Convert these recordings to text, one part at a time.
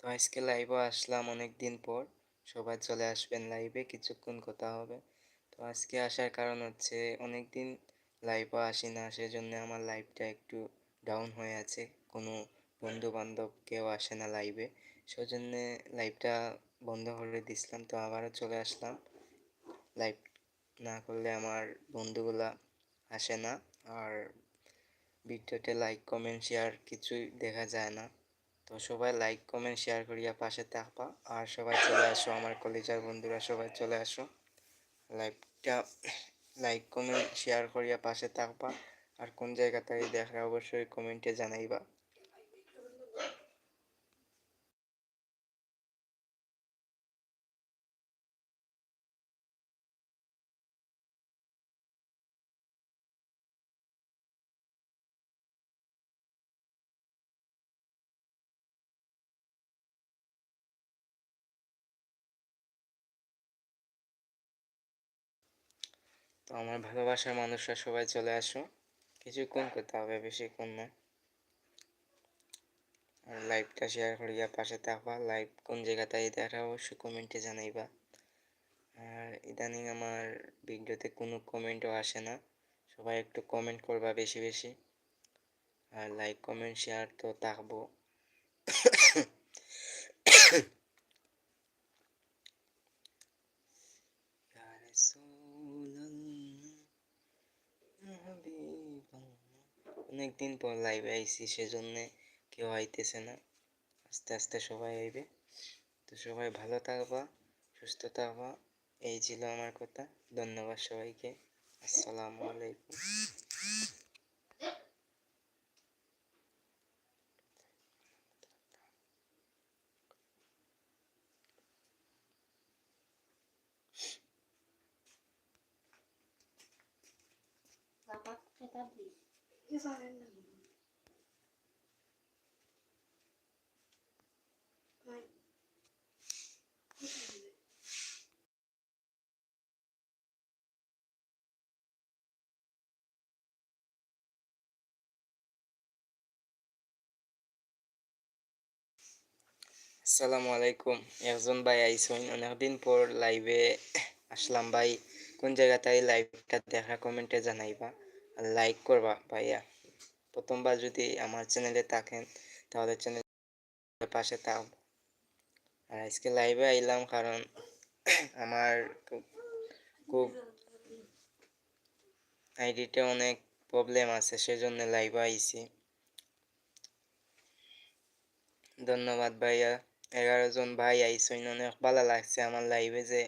তো আজকে লাইভও আসলাম অনেক দিন পর। সবাই চলে আসবেন লাইভে কিছুক্ষণ কথা হবে। তো আজকে আসার কারণ হচ্ছে অনেক দিন লাইভও আসি না সেজন্য আমার লাইভটা একটু ডাউন হয়ে আছে। কোনো বন্ধু বান্ধব কেউ আসে না লাইভে সেজন্য লাইভটা বন্ধ করে দিছিলাম। তো আবারও চলে আসলাম। লাইভ না করলে আমার বন্ধুগুলা আসে না আর ভিডিওতে লাইক কমেন্ট শেয়ার কিছুই দেখা যায় না। তো সবাই লাইক কমেন্ট শেয়ার করিয়া পাশে থাকবা। আর সবাই চলে আসো আমার কলেজের বন্ধুরা, সবাই চলে আসো। লাইভটা লাইক কমেন্ট শেয়ার করিয়া পাশে থাকবা। আর কোন জায়গাটায় দেখা, অবশ্যই কমেন্টে জানাইবা। তো আমার ভালোবাসার মানুষরা সবাই চলে আসো কিছুক্ষণ করতে হবে বেশিক্ষণ না। আর লাইভটা শেয়ার করিয়া পাশে থাকবা। লাইভ কোন জায়গাটায় দেখা অবশ্যই কমেন্টে জানাইবা। আর ইদানিং আমার ভিডিওতে কোনো কমেন্টও আসে না। সবাই একটু কমেন্ট করবা বেশি বেশি। আর লাইক কমেন্ট শেয়ার তো থাকব। অনেকদিন পর লাইভে আইসি, সেজন্যে কেউ আইতেছে না। আস্তে আস্তে সবাই আইবে। তো সবাই ভালো থাকবা, সুস্থ থাকবা। এই ছিল আমার কথা। ধন্যবাদ সবাইকে। আসসালামু আলাইকুম। আসসালামু আলাইকুম একজন ভাই আইসুন অনেকদিন পর লাইভে আসলাম ভাই কোন জায়গাটায় লাইভটা দেখা কমেন্টে জানাইবা লাইক করবা ভাইয়া। প্রথমবার যদি আমার চ্যানেলে থাকেন, তাহলে চ্যানেল পাশে থাক আর আজকে লাইভে আইলাম কারণ আমার খুব আইডিতে অনেক প্রবলেম আছে, সেজন্য লাইভে আইছি। ধন্যবাদ ভাইয়া। এগারো জন ভাই আইসইন, অনেক ভালো লাগছে আমার লাইভে যে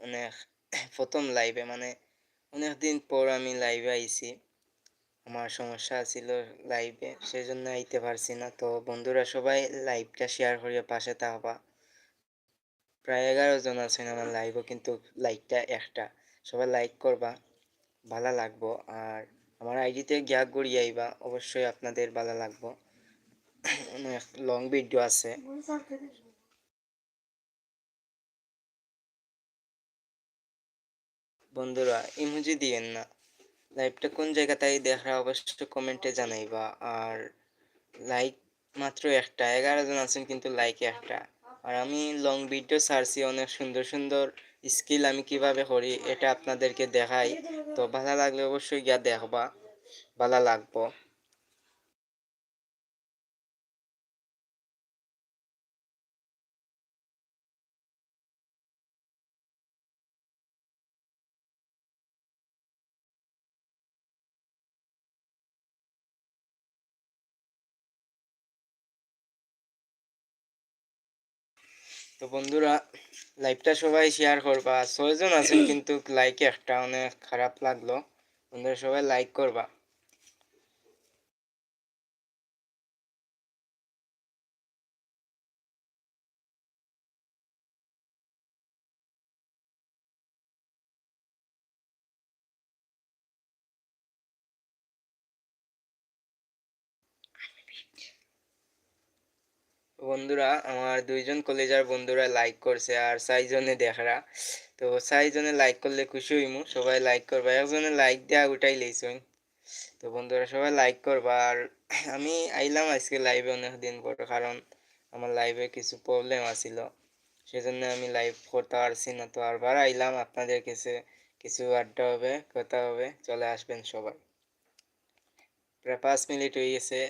অনেক প্রথম লাইভে মানে অনেক দিন পর আমি লাইভে আইছি। আমার সমস্যা ছিল লাইভে সেজন্য আইতে পারছি না। তো বন্ধুরা সবাই লাইভটা শেয়ার করিয়া পাশে থাকবা। প্রায় এগারো জন আছেন আমার লাইভও কিন্তু লাইকটা একটা। সবাই লাইক করবা, ভালো লাগবো। আর আমার আইডিতে গ্যাগ গড়িয়ে আইবা, অবশ্যই আপনাদের ভালো লাগবো। লং ভিডিও আছে। বন্ধুরা, ইমোজি দিয়েন না। লাইভটা কোন জায়গাটায় দেখা অবশ্যই কমেন্টে জানাইবা। আর লাইক মাত্র একটা, এগারো জন আছেন কিন্তু লাইক একটা। আর আমি লং ভিডিও সারছি অনেক সুন্দর সুন্দর স্কিল আমি কীভাবে করি এটা আপনাদেরকে দেখাই। তো ভালো লাগলে অবশ্যই গিয়া দেখবা, ভালো লাগবো। তো বন্ধুরা লাইভটা সবাই শেয়ার করবা। ছয়জন আছেন, কিন্তু লাইকে একটা অনেক খারাপ লাগল। বন্ধুরা, সবাই লাইক করবা। বন্ধুরা, আমার দুইজন কলেজার বন্ধুরা লাইক করছে আর চারজনে দেখরা। তো চারজনে লাইক করলে খুশি হইমু, সবাই লাইক করবা। একজনে লাইক দেওয়া উঠাই লইছুন তো বন্ধুরা, সবাই লাইক করবা। আর আমি আইলাম আজকে লাইভে অনেক দিন পর, কারণ আমার লাইভে কিছু প্রবলেম আছিল। সেজন্য আমি লাইভ করতে পারছি না। তো আবার আইলাম, আপনাদের কাছে কিছু আড্ডা হবে, কথা হবে। চলে আসবেন সবাই। প্রায় পাঁচ মিনিট হয়ে গেছে।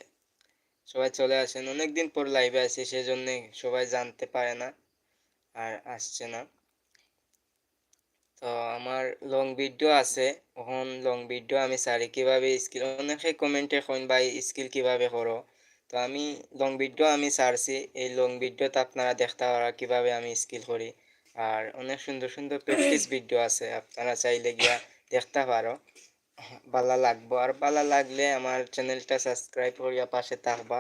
সবাই চলে আসেন। অনেকদিন পর লাইভে আছি, সেজন্য সবাই জানতে পারে না আর আসছে না। তো আমার লং ভিডিও আছে। এখন লং ভিডিও আমি সারি কীভাবে স্কিল অনেকে কমেন্টে কইন, ভাই স্কিল কীভাবে করো? তো আমি লং ভিডিও আমি সারছি এই লং ভিডিওতে আপনারা দেখতে পারা, কীভাবে আমি স্কিল করি। আর অনেক সুন্দর সুন্দর প্র্যাকটিস ভিডিও আছে। আপনারা চাইলে গিয়া দেখতে পারো। ভালো লাগবো। আর ভালো লাগলে আমার চ্যানেলটা সাবস্ক্রাইব করিয়া পাশে থাকবা।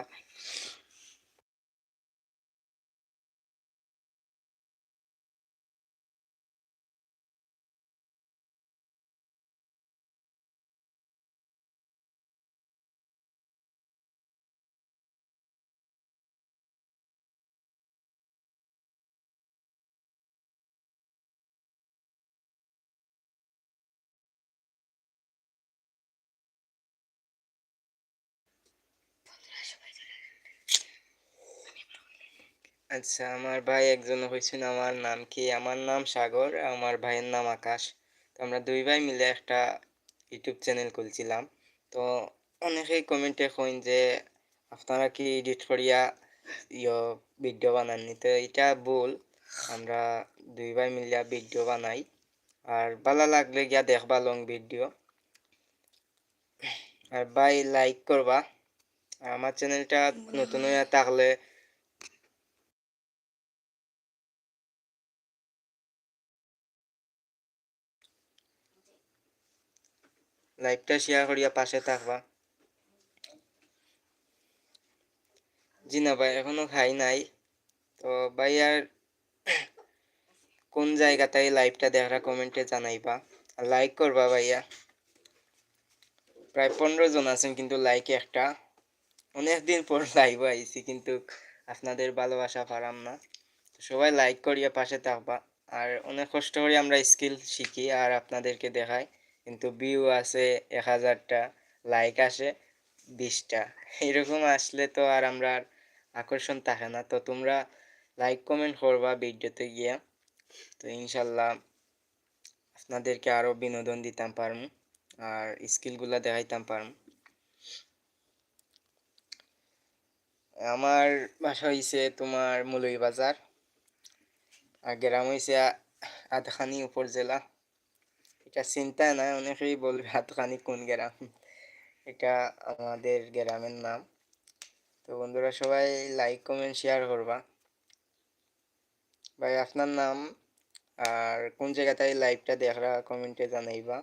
আচ্ছা আমার ভাই একজন হয়েছেন আমার নাম কি? আমার নাম সাগর, আমার ভাইয়ের নাম আকাশ। তো আমরা দুই ভাই মিলে একটা ইউটিউব চ্যানেল খুলছিলাম। তো অনেকেই কমেন্টে কইন যে, আপনারা কি এডিট করিয়া ইয় ভিডিও বানাননি? তো এটা ভুল। আমরা দুই ভাই মিলিয়া ভিডিও বানাই। আর ভালো লাগলে গিয়া দেখবা লং ভিডিও। আর ভাই লাইক করবা। আমার চ্যানেলটা নতুন হয়ে থাকলে লাইভটা শেয়ার করিয়া পাশে থাকবা। জি না ভাই, এখনও খাই নাই। তো ভাই আর কোন জায়গাটায় লাইভটা দেখা কমেন্টে জানাইবা। লাইক করবা ভাইয়া। প্রায় পনেরো জন আছেন কিন্তু লাইক একটা। অনেক দিন পর লাইভ আইছি, কিন্তু আপনাদের ভালোবাসা পারাম না। সবাই লাইক করিয়া পাশে থাকবা। আর অনেক কষ্ট করে আমরা স্কিল শিখি আর আপনাদেরকে দেখাই। কিন্তু ভিউ আছে এক হাজারটা লাইক আসে বিশটা। এরকম আসলে তো আর আমরা আর আকর্ষণ থাকে না। তো তোমরা লাইক কমেন্ট করবা ভিডিওতে গিয়া। তো ইনশাল্লাহ আপনাদেরকে আরও বিনোদন দিতাম পারম, আর স্কিলগুলা দেখাইতাম পারম। আমার বাসা হয়েছে তোমার বাজার আর গ্রাম হয়েছে আধখানি উপজেলা এটা চিন্তা নাই, অনেকেই বলবে হাতখানি কোন গ্রাম। এটা আমাদের গ্রামের নাম। তো বন্ধুরা, সবাই লাইক কমেন্ট শেয়ার করবা। ভাই, আপনার নাম আর কোন জায়গাটায় লাইভটা দেখরা কমেন্টে জানাইবা।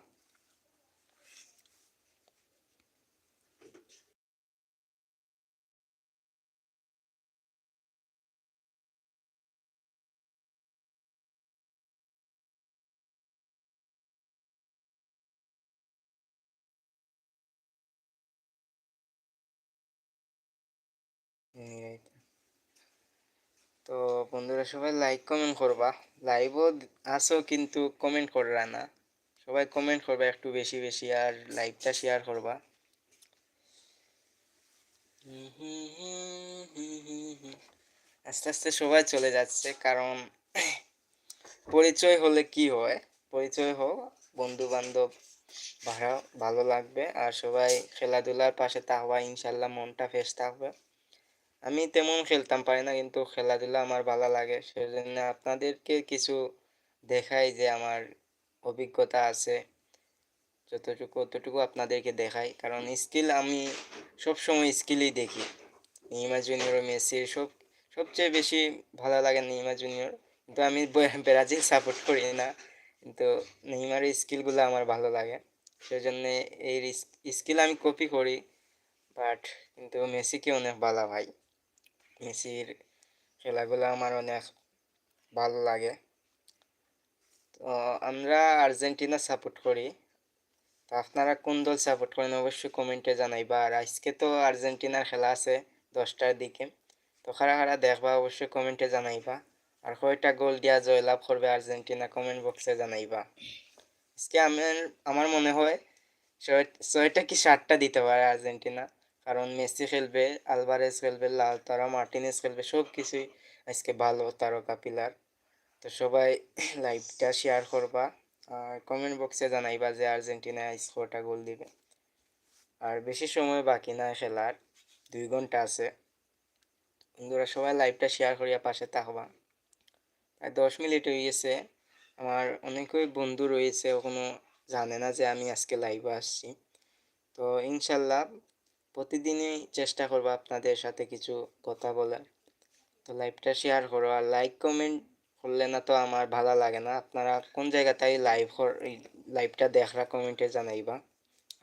তো বন্ধুরা সবাই লাইক কমেন্ট করবা। লাইভও আসো কিন্তু কমেন্ট কররা না। সবাই কমেন্ট করবা একটু বেশি বেশি আর লাইভটা শেয়ার করবা। আস্তে আস্তে সবাই চলে যাচ্ছে কারণ পরিচয় হলে কি হয়? পরিচয় হোক বন্ধু বান্ধব ভালো লাগবে আর সবাই খেলাধুলার পাশে থাকবা, ইনশাল্লাহ মনটা ফ্রেশ থাকবে। আমি তেমন খেলতাম, পারি না কিন্তু খেলাধুলা আমার ভালো লাগে। সেজন্য আপনাদেরকে কিছু দেখাই যে আমার অভিজ্ঞতা আছে। যতটুকু, অতটুকু আপনাদেরকে দেখাই। কারণ স্কিল আমি সব সময় স্কিলই দেখি। নিমা জুনিয়র মেসির সব, সবচেয়ে বেশি ভালো লাগে নিমা জুনিয়র। কিন্তু আমি ব্রাজিল সাপোর্ট করি না। কিন্তু নেইমারের স্কিলগুলো আমার ভালো লাগে। সেজন্য এই স্কিল আমি কপি করি। বাট, কিন্তু মেসিকে অনেক ভালো ভাই। মেসির খেলাগুলো আমার অনেক ভালো লাগে। তো আমরা আর্জেন্টিনা সাপোর্ট করি। তো আপনারা কোন দল সাপোর্ট করেন অবশ্যই কমেন্টে জানাইবা আর আজকে তো আর্জেন্টিনার খেলা আছে দশটার দিকে। তো খারা খারা দেখবা, অবশ্যই কমেন্টে জানাইবা। আর কয়টা গোল দিয়া জয়লাভ করবে আর্জেন্টিনা কমেন্ট বক্সে জানাইবা। আজকে আমার আমার মনে হয় ছয়টা কি সাতটা দিতে পারে আর্জেন্টিনা। কারণ মেসি খেলবে, আলভারেজ খেলবে লাল তারা মার্টিনেজ খেলবে সব কিছুই আজকে ভালো তারকা পিলার তো সবাই লাইভটা শেয়ার করবা আর কমেন্ট বক্সে জানাইবা যে আর্জেন্টিনা স্কোরটা গোল দিবে। আর বেশি সময় বাকি না খেলার, দুই ঘণ্টা আছে। বন্ধুরা, সবাই লাইভটা শেয়ার করিয়া পাশে থাকবা। আর দশ মিনিট হয়ে গেছে। আমার অনেকই বন্ধু রয়েছে এখনও জানে না যে আমি আজকে লাইভে আসছি। তো ইনশাল্লাহ প্রতিদিনই চেষ্টা করব আপনাদের সাথে কিছু কথা বলার। তো লাইভটা শেয়ার করো আর লাইক কমেন্ট করলে না তো আমার ভালো লাগে না। আপনারা কোন জায়গাটাই লাইভ লাইভটা দেখরা কমেন্টে জানাইবা।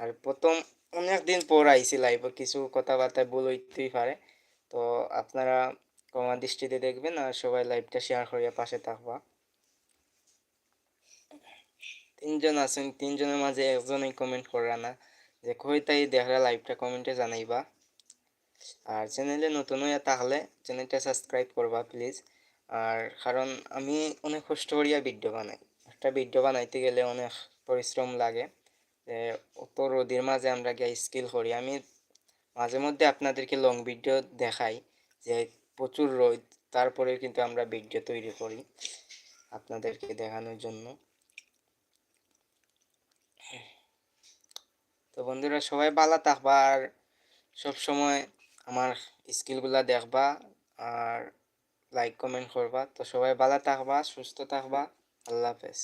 আর প্রথম অনেক দিন পর আইসি লাইভে কিছু কথাবার্তা ভুল হইতেই পারে। তো আপনারা কমা দৃষ্টিতে দেখবেন আর সবাই লাইভটা শেয়ার করিয়া পাশে থাকবা। তিনজন আছেন, তিনজনের মাঝে একজনই কমেন্ট করা না। যে তাই দেখরা লাইভটা কমেন্টে জানাইবা। আর চ্যানেলে নতুন হইয়া থাকলে চ্যানেলটা সাবস্ক্রাইব করবা প্লিজ আর কারণ আমি অনেক কষ্ট করিয়া ভিডিও বানাই। একটা ভিডিও বানাইতে গেলে অনেক পরিশ্রম লাগে। অত রোদের মাঝে আমরা গিয়ে স্কিল করি। আমি মাঝে মধ্যে আপনাদেরকে লং ভিডিও দেখাই যে প্রচুর রোদ তারপরে কিন্তু আমরা ভিডিও তৈরি করি আপনাদেরকে দেখানোর জন্য। তো বন্ধুরা সবাই ভালো থাকবা আর সবসময় আমার স্কিলগুলা দেখবা আর লাইক কমেন্ট করবা। তো সবাই ভালো থাকবা, সুস্থ থাকবা। আল্লাহ হাফেজ।